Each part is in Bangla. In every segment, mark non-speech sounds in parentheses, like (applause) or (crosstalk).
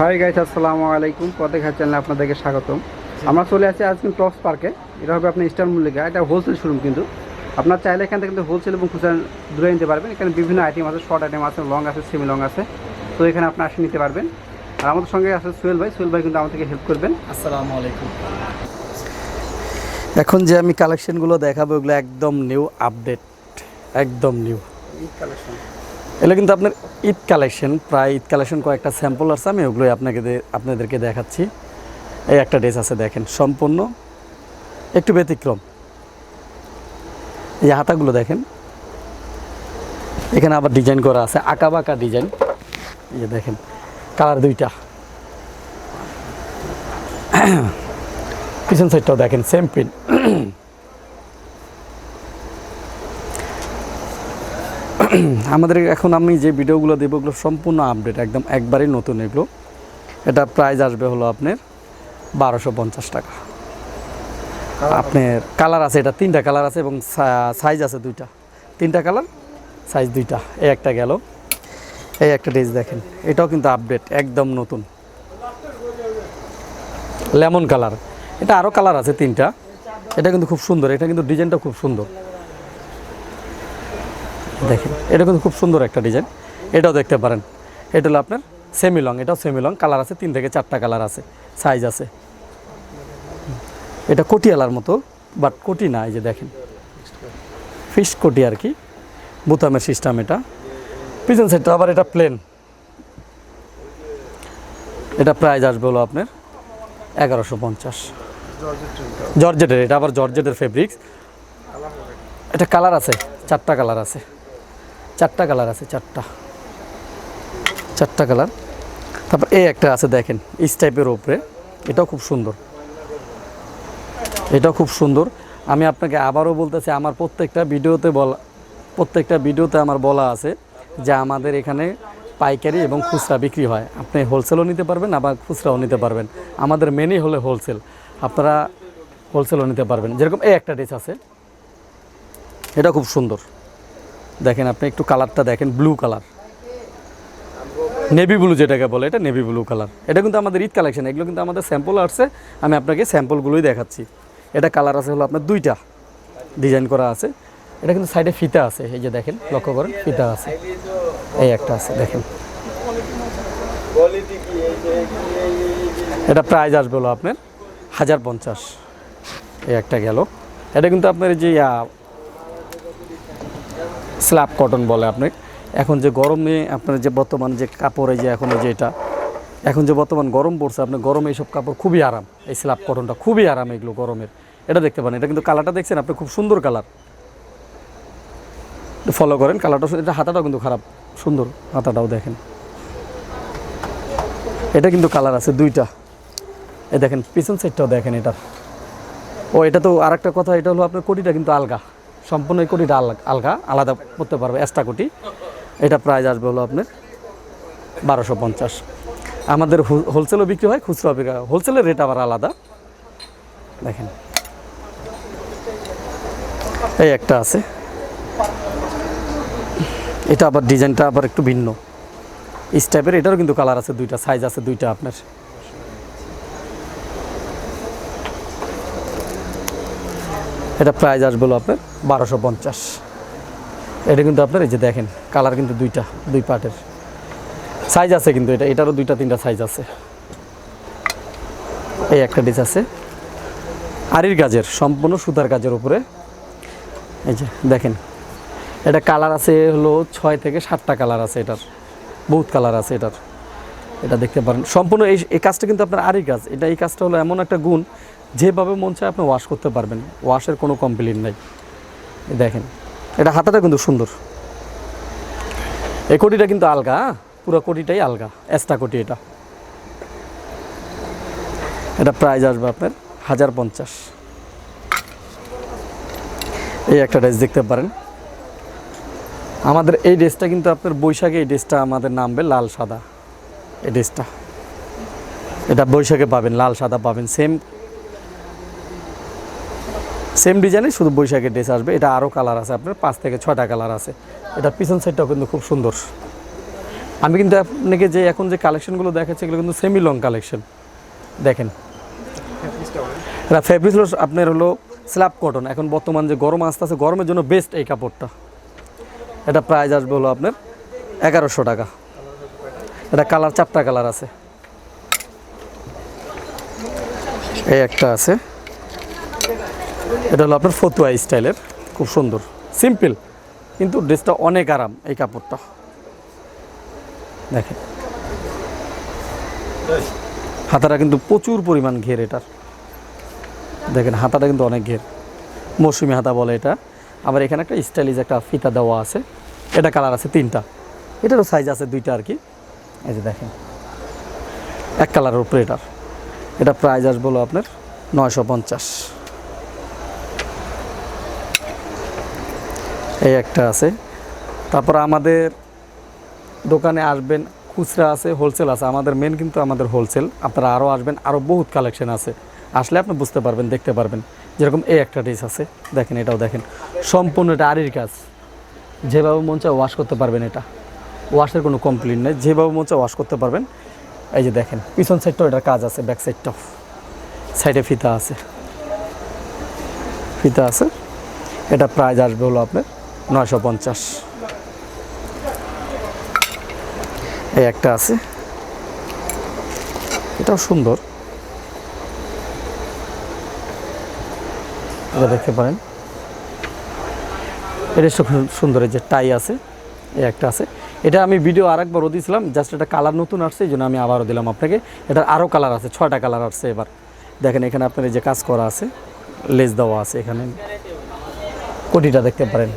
হাই গাইস আসসালামু আলাইকুম। পথে ঘাট চ্যানেলে আপনাদেরকে স্বাগতম। আমরা চলে আসছি আজকে টপস পার্কে এটা হবে আপনার স্টার মল্লিকা এটা হোলসেল শোরুম কিন্তু। আপনার চাইলে এখান থেকে কিন্তু হোলসেল এবং খুচরা দূরে নিতে পারবেন। এখানে বিভিন্ন আইটেম আছে শর্ট আইটেম আছে লং আছে সেমি লং আছে। তো এখানে আপনি আসে নিতে পারবেন। আর আমাদের সঙ্গে আছে সোহেল ভাই। সোহেল ভাই কিন্তু আমাদেরকে হেল্প করবেন। আসসালামু আলাইকুম। এখন যে আমি কালেকশনগুলো দেখাবো ওগুলো একদম নিউ আপডেট একদম নিউ এগুলো কিন্তু আপনার ঈদ কালেকশন, প্রায় ঈদ কালেকশন কয়েকটা স্যাম্পল আছে, আমি ওগুলোই আপনাকে আপনাদেরকে দেখাচ্ছি। এই একটা ড্রেস আছে দেখেন, সম্পূর্ণ একটু ব্যতিক্রম। এই হাতাগুলো দেখেন। এখানে আবার ডিজাইন করা আছে আঁকা বাঁকা ডিজাইন এই দেখেন, কালার দুইটা। পিছন সাইডটাও দেখেন সেম প্রিন্ট (clears throat) আমাদের এখন আমি যে ভিডিওগুলো দেবো ওগুলো সম্পূর্ণ আপডেট একদম একবারই নতুন এগুলো। এটা প্রাইস আসবে হলো আপনার বারোশো পঞ্চাশ টাকা। আপনার কালার আছে এটা তিনটা কালার আছে এবং সাইজ আছে দুইটা। তিনটা কালার সাইজ দুইটা। এই একটা গেল। এই একটা ড্রেস দেখেন এটাও কিন্তু আপডেট একদম নতুন। লেমন কালার এটা আরও কালার আছে তিনটা। এটা কিন্তু খুব সুন্দর এটা কিন্তু ডিজাইনটা খুব সুন্দর। দেখেন, এটা কিন্তু খুব সুন্দর একটা ডিজাইন। এটাও দেখতে পারেন। এটা হলো আপনার সেমি লং এটাও সেমি লং কালার আছে, তিন থেকে চারটা কালার আছে সাইজ আছে। এটা কোটিয়ালার মতো বাট কোটি না, এই যে দেখেন। ফিশ কোটি আর কি, বুতামের সিস্টেম এটা। পিছন সাইডটা আবার এটা প্লেন এটা প্রাইস আসবে হলো আপনার এগারোশো পঞ্চাশ। জর্জেটের এটা আবার জর্জেটের ফেব্রিক্স এটা কালার আছে, চারটা কালার আছে। চারটা কালার আছে, চারটা। চারটা কালার তারপর এই একটা আছে দেখেন ইস টাইপের ওপরে এটাও খুব সুন্দর। এটাও খুব সুন্দর। আমি আপনাকে আবারও বলতেছি, আমার প্রত্যেকটা ভিডিওতে বলা, প্রত্যেকটা ভিডিওতে আমার বলা আছে যে আমাদের এখানে পাইকারি এবং খুচরা বিক্রি হয়। আপনি হোলসেলও নিতে পারবেন, আবার খুচরাও নিতে পারবেন। আমাদের মেনই হলে হোলসেল আপনারা হোলসেলও নিতে পারবেন। যেরকম এই একটা ড্রেস আছে, এটা খুব সুন্দর। দেখেন আপনি একটু কালারটা দেখেন ব্লু কালার নেভি ব্লু যেটাকে বলে, এটা নেভি ব্লু কালার এটা কিন্তু আমাদের ঈদ কালেকশন এগুলো কিন্তু আমাদের স্যাম্পল আসছে। আমি আপনাকে স্যাম্পলগুলোই দেখাচ্ছি। এটা কালার আছে হলো আপনার দুইটা ডিজাইন করা আছে। এটা কিন্তু সাইডে ফিতা আছে, এই যে দেখেন, লক্ষ্য করেন, ফিতা আছে। এই একটা আছে, দেখেন। এটা প্রাইস আসবে হলো আপনার হাজার পঞ্চাশ। এই একটা গেল। এটা কিন্তু আপনার যে স্ল্যাব কটন বলে আপনি। এখন যে গরমে আপনার যে বর্তমান যে কাপড়, এই যে এখন যে এটা, এখন যে বর্তমান গরম পড়ছে আপনার গরমে এইসব কাপড় খুবই আরাম, এই স্ল্যাব কটনটা খুবই আরাম এগুলো গরমের। এটা দেখতে পারেন, এটা কিন্তু কালারটা দেখছেন আপনি, খুব সুন্দর কালার। ফলো করেন, কালারটা এটা হাতাটাও কিন্তু খারাপ, সুন্দর হাতাটাও দেখেন। এটা কিন্তু কালার আছে দুইটা। এই দেখেন, পিছন সাইডটাও দেখেন এটার। ও, এটা তো আরেকটা কথা, এটা হলো আপনার কোটিটা কিন্তু আলগা। সম্পূর্ণ এই কোটিটা আলগা আলগা, আলাদা করতে পারবে এক্সট্রা কোটি। এটা প্রাইস আসবে হলো আপনার বারোশো পঞ্চাশ। আমাদের হোলসেলও বিক্রি হয়, খুচরাও বিক্রি হয়। হোলসেলের রেট আবার আলাদা। দেখেন। এই একটা আছে। এটা আবার ডিজাইনটা আবার একটু ভিন্ন। স্টাইপের এটারও কিন্তু কালার আছে, দুইটা সাইজ আছে, দুইটা আপনার। এটা প্রাইস আসবেলো আপনার বারোশো পঞ্চাশ। এটা কিন্তু আপনার এই যে দেখেন কালার কিন্তু দুইটা, দুই পার্টের। সাইজ আছে কিন্তু এটা, এটারও দুইটা, তিনটা সাইজ আছে। এই একটা ডিস আছে। আরির কাজের সম্পূর্ণ সুতার কাজের উপরে। এই যে দেখেন, এটা কালার আছে হলো ছয় থেকে সাতটা কালার আছে এটার। বহুত কালার আছে এটার। এটা দেখতে পারেন। সম্পূর্ণ এই এই কাজটা কিন্তু আপনার আরই কাজ। এটা এই কাজটা হলো এমন একটা গুণ, যেভাবে মন চায় আপনি ওয়াশ করতে পারবেন। ওয়াশের কোনো কমপ্লেন নাই। দেখেন, এটা হাতাটা কিন্তু সুন্দর। এই কোটিটা কিন্তু আলগা হ্যাঁ? পুরো কোটিটাই আলগা এক্সট্রা কোটি এটা। এটা প্রাইস আসবে আপনার হাজার পঞ্চাশ। এই একটা ড্রেস দেখতে পারেন। আমাদের এই ড্রেসটা কিন্তু আপনার বৈশাখে এই ড্রেসটা আমাদের নামবে লাল সাদা। এই ড্রেসটা এটা বৈশাখে পাবেন, লাল, সাদা পাবেন সেম সেম ডিজাইনে শুধু বৈশাখের ড্রেস আসবে। এটা আরও কালার আছে আপনার, পাঁচ থেকে ছটা কালার আছে। এটা পিছন সাইডটাও কিন্তু খুব সুন্দর। আমি কিন্তু আপনাকে যে এখন যে কালেকশনগুলো দেখাচ্ছি, এগুলো কিন্তু সেমি লং কালেকশন দেখেন। এটা ফেব্রিক হলো আপনার হলো স্ল্যাব কটন এখন বর্তমান যে গরম আসতে আছে গরমের জন্য বেস্ট এই কাপড়টা। এটা প্রাইস আসবে হলো আপনার এগারোশো টাকা। এটা কালার, চারটা কালার আছে। এই একটা আছে। এটা হলো আপনার ফতুয়া স্টাইলের, খুব সুন্দর। সিম্পল কিন্তু ড্রেসটা অনেক আরাম এই কাপড়টা। দেখেন। হাতাটা কিন্তু প্রচুর পরিমাণ ঘের এটার। দেখেন, হাতাটা কিন্তু অনেক ঘের। মৌসুমি হাতা বলে এটা। আবার এখানে একটা স্টাইলিশ একটা ফিতা দেওয়া আছে। এটা কালার আছে তিনটা। এটারও সাইজ আছে দুইটা আর কি। এই যে দেখেন। এক কালারের উপরে এটার। এটা প্রাইস আসবে আপনার নয়শো পঞ্চাশ। এই একটা আছে। তারপর আমাদের দোকানে আসবেন, খুচরা আছে হোলসেল আছে। আমাদের মেন কিন্তু আমাদের হোলসেল আপনারা আরও আসবেন আরও বহুত কালেকশন আছে। আসলে আপনি বুঝতে পারবেন, দেখতে পারবেন। যেরকম এই একটা ড্রেস আছে, দেখেন এটাও দেখেন। সম্পূর্ণ এটা আরির কাজ। যেভাবে মন চায় ওয়াশ করতে পারবেন এটা। ওয়াশের কোনো কমপ্লেন নেই। যেভাবে মন চায় ওয়াশ করতে পারবেন। এই যে দেখেন, পিছন সাইডটাও এটার কাজ আছে ব্যাক সাইডটাও সাইডে ফিতা আছে। ফিতা আছে। এটা প্রাইস আসবে হলো আপনার নয়শো পঞ্চাশ। এই একটা আছে। এটাও সুন্দর। এটা দেখতে পারেন। এটা সুন্দর যে টাই আছে, এই একটা আছে। এটা আমি ভিডিও আর আরেকবারও দিয়েছিলাম জাস্ট এটা কালার নতুন আসছে, এই জন্য আমি আবারও দিলাম আপনাকে। এটার আরও কালার আছে, ছয়টা কালার আসছে এবার। দেখেন এখানে আপনার যে কাজ করা আছে লেস দেওয়া আছে এখানে। কোটিটা দেখতে পারেন।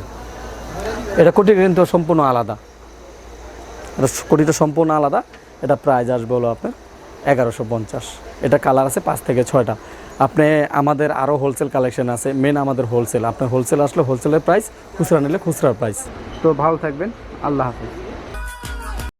এটা কোটি কিন্তু সম্পূর্ণ আলাদা। এটা কোটিটা সম্পূর্ণ আলাদা। এটা প্রাইস আসবে হলো আপনার এগারোশো পঞ্চাশ। এটা কালার আছে পাঁচ থেকে ছয়টা। আপনি আমাদের আরও হোলসেল কালেকশন আছে মেন আমাদের হোলসেল আপনার হোলসেল আসলে হোলসেলের প্রাইস খুচরা নিলে খুচরার প্রাইস তো ভালো থাকবেন। আল্লাহ হাফিজ।